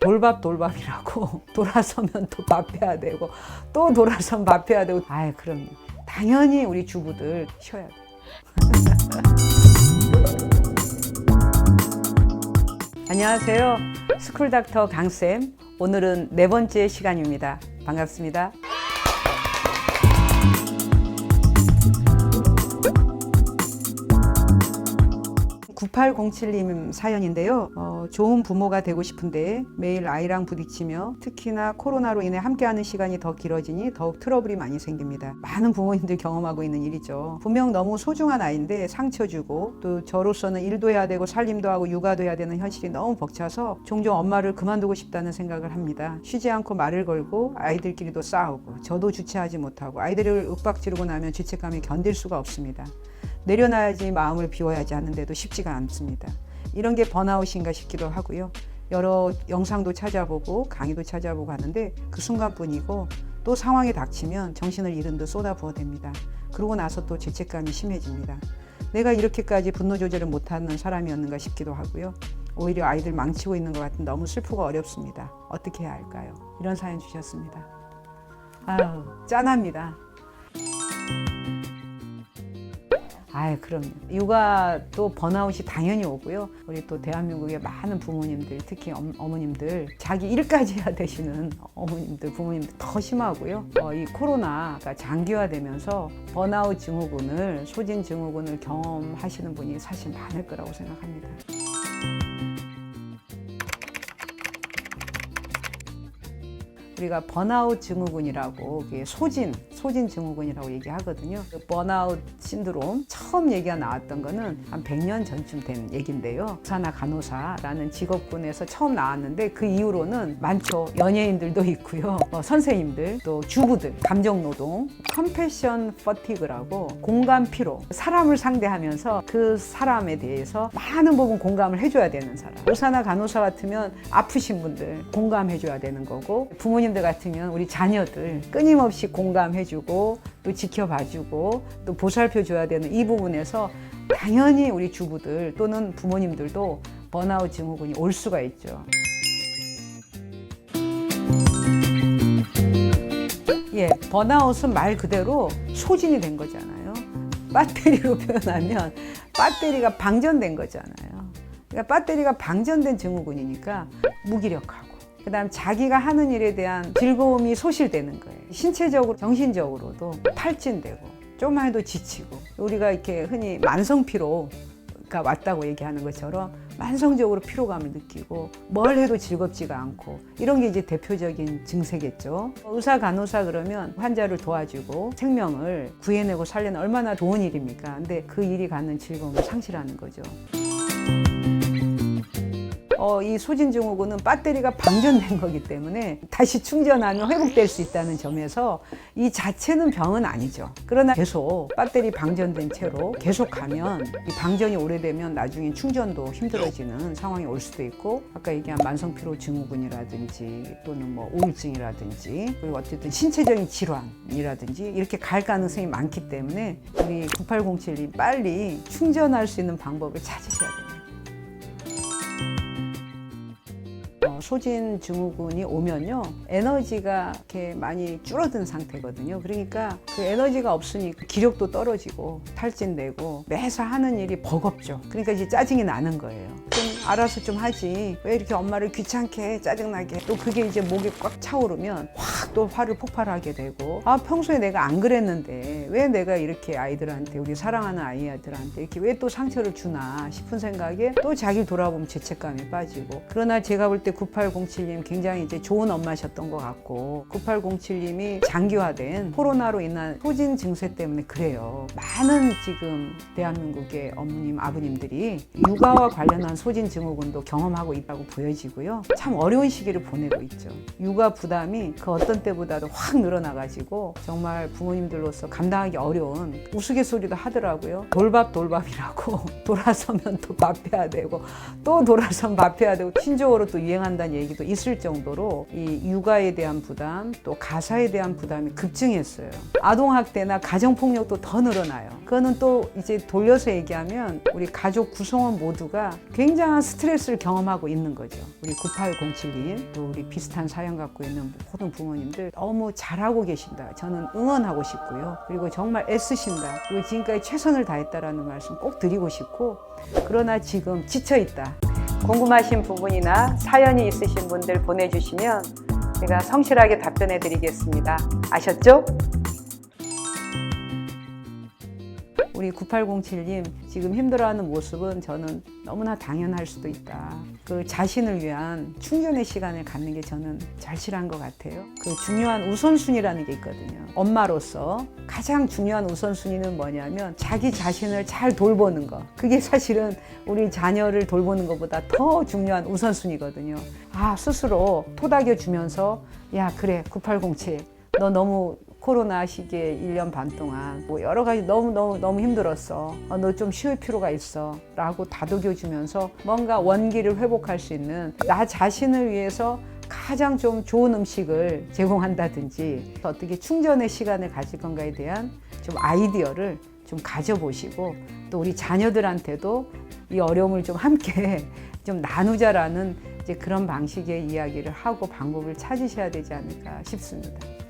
돌밥 돌밥이라고 돌아서면 또 밥해야 되고 또 돌아서면 밥해야 되고 아이 그럼 당연히 우리 주부들 쉬어야 돼. 안녕하세요. 스쿨닥터 강쌤. 오늘은 네 번째 시간입니다. 반갑습니다. 9807님 사연인데요. 어, 좋은 부모가 되고 싶은데 매일 아이랑 부딪히며 특히나 코로나로 인해 함께하는 시간이 더 길어지니 더욱 트러블이 많이 생깁니다. 많은 부모님들 경험하고 있는 일이죠. 분명 너무 소중한 아이인데 상처 주고 또 저로서는 일도 해야 되고 살림도 하고 육아도 해야 되는 현실이 너무 벅차서 종종 엄마를 그만두고 싶다는 생각을 합니다. 쉬지 않고 말을 걸고 아이들끼리도 싸우고 저도 주체하지 못하고 아이들을 윽박지르고 나면 죄책감이 견딜 수가 없습니다. 내려놔야지 마음을 비워야지 하는데도 쉽지가 않습니다. 이런 게 번아웃인가 싶기도 하고요. 여러 영상도 찾아보고 강의도 찾아보고 하는데 그 순간뿐이고 또 상황이 닥치면 정신을 잃은 듯 쏟아부어 댑니다. 그러고 나서 또 죄책감이 심해집니다. 내가 이렇게까지 분노 조절을 못하는 사람이었는가 싶기도 하고요. 오히려 아이들 망치고 있는 것 같은 너무 슬프고 어렵습니다. 어떻게 해야 할까요? 이런 사연 주셨습니다. 아유, 짠합니다. 아이 그럼 육아 또 번아웃이 당연히 오고요. 우리 또 대한민국의 많은 부모님들 특히 엄, 어머님들 자기 일까지 해야 되시는 어머님들 부모님들 더 심하고요. 어, 이 코로나가 장기화되면서 번아웃 증후군을 소진 증후군을 경험하시는 분이 사실 많을 거라고 생각합니다. 우리가 번아웃 증후군이라고 소진 소진 증후군이라고 얘기하거든요. 그 번아웃 신드롬 처음 얘기가 나왔던 거는 한 100년 전쯤 된 얘긴데요. 의사나 간호사라는 직업군에서 처음 나왔는데 그 이후로는 많죠. 연예인들도 있고요. 뭐 선생님들 또 주부들 감정 노동 컴패션 퍼티그라고 공감 피로 사람을 상대하면서 그 사람에 대해서 많은 부분 공감을 해줘야 되는 사람 의사나 간호사 같으면 아프신 분들 공감해줘야 되는 거고 부모님들 같으면 우리 자녀들 끊임없이 공감해 주고 또 지켜봐주고 또 보살펴줘야 되는 이 부분에서 당연히 우리 주부들 또는 부모님들도 번아웃 증후군이 올 수가 있죠. 예, 번아웃은 말 그대로 소진이 된 거잖아요. 배터리로 표현하면 배터리가 방전된 거잖아요. 그러니까 배터리가 방전된 증후군이니까 무기력하고 그다음 자기가 하는 일에 대한 즐거움이 소실되는 거예요. 신체적으로, 정신적으로도 탈진되고 좀만 해도 지치고 우리가 이렇게 흔히 만성 피로가 왔다고 얘기하는 것처럼 만성적으로 피로감을 느끼고 뭘 해도 즐겁지가 않고 이런 게 이제 대표적인 증세겠죠. 의사 간호사 그러면 환자를 도와주고 생명을 구해내고 살려는 얼마나 좋은 일입니까? 근데 그 일이 갖는 즐거움을 상실하는 거죠. 어, 이 소진증후군은 배터리가 방전된 거기 때문에 다시 충전하면 회복될 수 있다는 점에서 이 자체는 병은 아니죠. 그러나 계속 배터리 방전된 채로 계속 가면 이 방전이 오래되면 나중에 충전도 힘들어지는 상황이 올 수도 있고 아까 얘기한 만성피로 증후군이라든지 또는 뭐 우울증이라든지 그리고 어쨌든 신체적인 질환이라든지 이렇게 갈 가능성이 많기 때문에 우리 9807이 빨리 충전할 수 있는 방법을 찾으셔야 됩니다. 소진 증후군이 오면요 에너지가 이렇게 많이 줄어든 상태거든요. 그러니까 그 에너지가 없으니까 기력도 떨어지고 탈진되고 매사 하는 일이 버겁죠. 그러니까 이제 짜증이 나는 거예요. 좀 알아서 좀 하지. 왜 이렇게 엄마를 귀찮게 해 짜증나게. 해. 또 그게 이제 목에 꽉 차오르면 확 또 화를 폭발하게 되고. 아 평소에 내가 안 그랬는데 왜 내가 이렇게 아이들한테 우리 사랑하는 아이들한테 이렇게 왜 또 상처를 주나 싶은 생각에 또 자기를 돌아보면 죄책감이 빠지고. 그러나 제가 볼 때 9807님 굉장히 이제 좋은 엄마셨던 것 같고 9807님이 장기화된 코로나로 인한 소진 증세 때문에 그래요. 많은 지금 대한민국의 어머님 아버님들이 육아와 관련한 소진 증후군도 경험하고 있다고 보여지고요 참 어려운 시기를 보내고 있죠 육아 부담이 그 어떤 때보다도 확 늘어나가지고 정말 부모님들로서 감당하기 어려운 우스갯소리도 하더라고요. 돌밥 돌밥이라고 돌아서면 또 밥해야 되고 또 돌아서면 밥해야 되고 신조어로 또 유행한다는 얘기도 있을 정도로 이 육아에 대한 부담 또 가사에 대한 부담이 급증했어요. 아동학대나 가정폭력도 더 늘어나요. 그거는 또 이제 돌려서 얘기하면 우리 가족 구성원 모두가 굉장한 스트레스를 경험하고 있는 거죠. 우리 9807님, 또 우리 비슷한 사연 갖고 있는 모든 부모님들 너무 잘하고 계신다. 저는 응원하고 싶고요. 그리고 정말 애쓰신다. 그리고 지금까지 최선을 다했다라는 말씀 꼭 드리고 싶고, 그러나 지금 지쳐 있다. 궁금하신 부분이나 사연이 있으신 분들 보내주시면 제가 성실하게 답변해 드리겠습니다. 아셨죠? 우리 9807님 지금 힘들어하는 모습은 저는 너무나 당연할 수도 있다. 그 자신을 위한 충전의 시간을 갖는 게 저는 절실한 것 같아요. 그 중요한 우선순위라는 게 있거든요. 엄마로서 가장 중요한 우선순위는 뭐냐면 자기 자신을 잘 돌보는 거. 그게 사실은 우리 자녀를 돌보는 것보다 더 중요한 우선순위거든요. 아, 스스로 토닥여 주면서 야, 그래, 9807. 너 너무 코로나 시기에 1년 반 동안 뭐 여러 가지 너무 너무 너무 힘들었어. 어, 너좀쉴 필요가 있어. 라고 다독여 주면서 뭔가 원기를 회복할 수 있는 나 자신을 위해서 가장 좀 좋은 음식을 제공한다든지 어떻게 충전의 시간을 가질 건가에 대한 좀 아이디어를 좀 가져보시고 또 우리 자녀들한테도 이 어려움을 좀 함께 좀 나누자라는 이제 그런 방식의 이야기를 하고 방법을 찾으셔야 되지 않을까 싶습니다.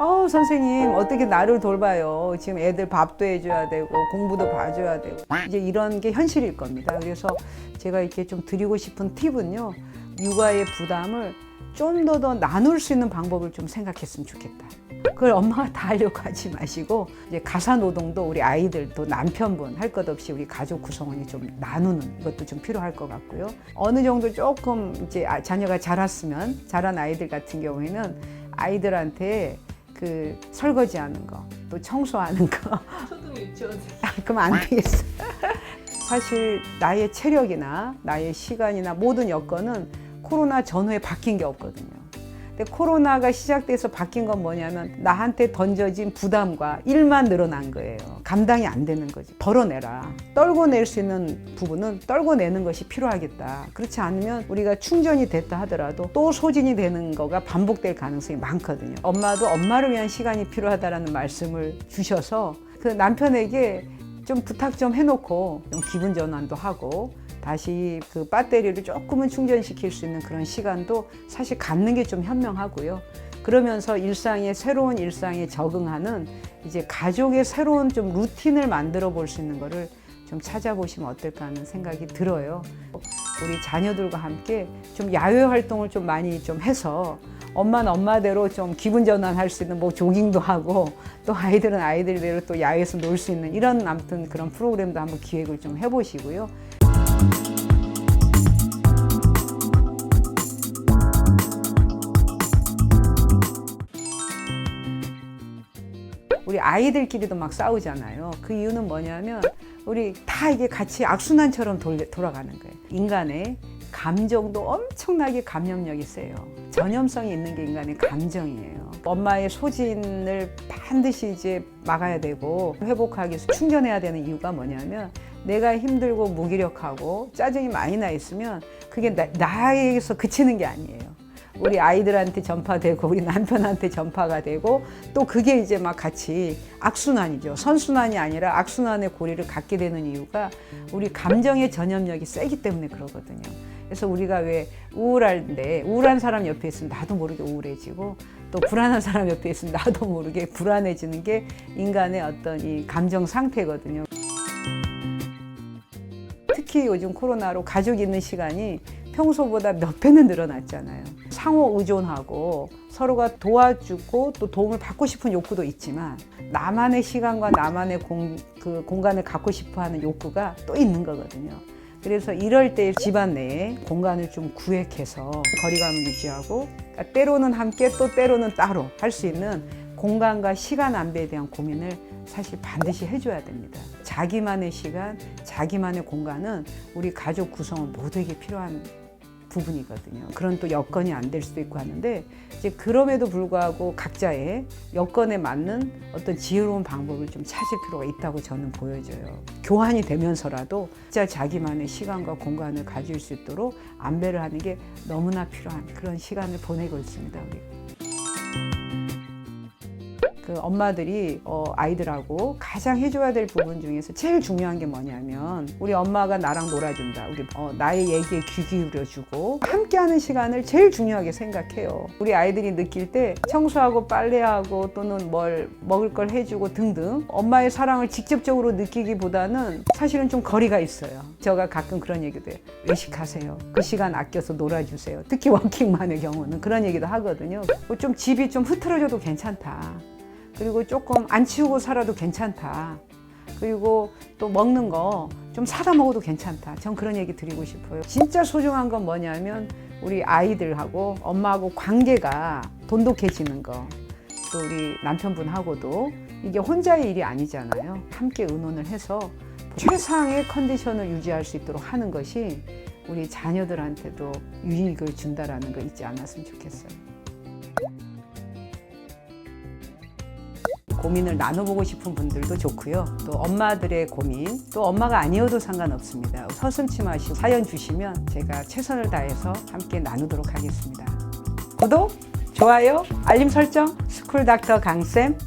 어, 선생님, 어떻게 나를 돌봐요? 지금 애들 밥도 해줘야 되고, 공부도 봐줘야 되고. 이제 이런 게 현실일 겁니다. 그래서 제가 이렇게 좀 드리고 싶은 팁은요, 육아의 부담을 좀 더더 나눌 수 있는 방법을 좀 생각했으면 좋겠다. 그걸 엄마가 다 하려고 하지 마시고, 이제 가사 노동도 우리 아이들 또 남편분 할 것 없이 우리 가족 구성원이 좀 나누는 것도 좀 필요할 것 같고요. 어느 정도 조금 이제 아- 자녀가 자랐으면, 자란 아이들 같은 경우에는 아이들한테 그 설거지하는 거, 또 청소하는 거. 초등 유치원 아, 그럼 안 되겠어. 사실 나의 체력이나 나의 시간이나 모든 여건은 코로나 전후에 바뀐 게 없거든요. 근데 코로나가 시작돼서 바뀐 건 뭐냐면 나한테 던져진 부담과 일만 늘어난 거예요. 감당이 안 되는 거지. 덜어내라. 떨고낼 수 있는 부분은 떨고내는 것이 필요하겠다. 그렇지 않으면 우리가 충전이 됐다 하더라도 또 소진이 되는 거가 반복될 가능성이 많거든요. 엄마도 엄마를 위한 시간이 필요하다라는 말씀을 주셔서 그 남편에게 좀 부탁 좀 해놓고 좀 기분 전환도 하고 다시 그 배터리를 조금은 충전시킬 수 있는 그런 시간도 사실 갖는 게 좀 현명하고요. 그러면서 일상의 새로운 일상에 적응하는 이제 가족의 새로운 좀 루틴을 만들어 볼 수 있는 거를 좀 찾아보시면 어떨까 하는 생각이 들어요. 우리 자녀들과 함께 좀 야외 활동을 좀 많이 좀 해서 엄마는 엄마대로 좀 기분 전환할 수 있는 뭐 조깅도 하고 또 아이들은 아이들대로 또 야외에서 놀 수 있는 이런 아무튼 그런 프로그램도 한번 기획을 좀 해보시고요. 아이들끼리도 막 싸우잖아요. 그 이유는 뭐냐면 우리 다 이게 같이 악순환처럼 돌, 돌아가는 거예요. 인간의 감정도 엄청나게 감염력이 세요. 전염성이 있는 게 인간의 감정이에요. 엄마의 소진을 반드시 이제 막아야 되고 회복하기 위해서 충전해야 되는 이유가 뭐냐면 내가 힘들고 무기력하고 짜증이 많이 나 있으면 그게 나, 나에게서 그치는 게 아니에요. 우리 아이들한테 전파되고 우리 남편한테 전파가 되고 또 그게 이제 막 같이 악순환이죠. 선순환이 아니라 악순환의 고리를 갖게 되는 이유가 우리 감정의 전염력이 세기 때문에 그러거든요. 그래서 우리가 왜 우울한데 우울한 사람 옆에 있으면 나도 모르게 우울해지고 또 불안한 사람 옆에 있으면 나도 모르게 불안해지는 게 인간의 어떤 이 감정 상태거든요. 특히 요즘 코로나로 가족이 있는 시간이 평소보다 몇 배는 늘어났잖아요. 상호 의존하고 서로가 도와주고 또 도움을 받고 싶은 욕구도 있지만 나만의 시간과 나만의 공, 그 공간을 갖고 싶어 하는 욕구가 또 있는 거거든요. 그래서 이럴 때 집안 내에 공간을 좀 구획해서 거리감을 유지하고 그러니까 때로는 함께 또 때로는 따로 할 수 있는 공간과 시간 안배에 대한 고민을 사실 반드시 해줘야 됩니다. 자기만의 시간, 자기만의 공간은 우리 가족 구성원 모두에게 필요한 부분이거든요. 그런 또 여건이 안 될 수도 있고 하는데 이제 그럼에도 불구하고 각자의 여건에 맞는 어떤 지혜로운 방법을 좀 찾을 필요가 있다고 저는 보여져요. 교환이 되면서라도 진짜 자기만의 시간과 공간을 가질 수 있도록 안배를 하는 게 너무나 필요한 그런 시간을 보내고 있습니다. 우리. 그 엄마들이 어, 아이들하고 가장 해줘야 될 부분 중에서 제일 중요한 게 뭐냐면 우리 엄마가 나랑 놀아준다. 우리 어, 나의 얘기에 귀 기울여주고 함께하는 시간을 제일 중요하게 생각해요. 우리 아이들이 느낄 때 청소하고 빨래하고 또는 뭘 먹을 걸 해주고 등등 엄마의 사랑을 직접적으로 느끼기보다는 사실은 좀 거리가 있어요. 제가 가끔 그런 얘기도 해요. 외식하세요. 그 시간 아껴서 놀아주세요. 특히 워킹맘의 경우는 그런 얘기도 하거든요. 뭐 좀 집이 좀 흐트러져도 괜찮다. 그리고 조금 안 치우고 살아도 괜찮다. 그리고 또 먹는 거 좀 사다 먹어도 괜찮다. 전 그런 얘기 드리고 싶어요. 진짜 소중한 건 뭐냐면 우리 아이들하고 엄마하고 관계가 돈독해지는 거. 또 우리 남편분하고도 이게 혼자의 일이 아니잖아요. 함께 의논을 해서 최상의 컨디션을 유지할 수 있도록 하는 것이 우리 자녀들한테도 유익을 준다라는 거 잊지 않았으면 좋겠어요. 고민을 나눠보고 싶은 분들도 좋고요. 또 엄마들의 고민, 또 엄마가 아니어도 상관없습니다. 서슴치 마시고 사연 주시면 제가 최선을 다해서 함께 나누도록 하겠습니다. 구독, 좋아요, 알림 설정, 스쿨 닥터 강쌤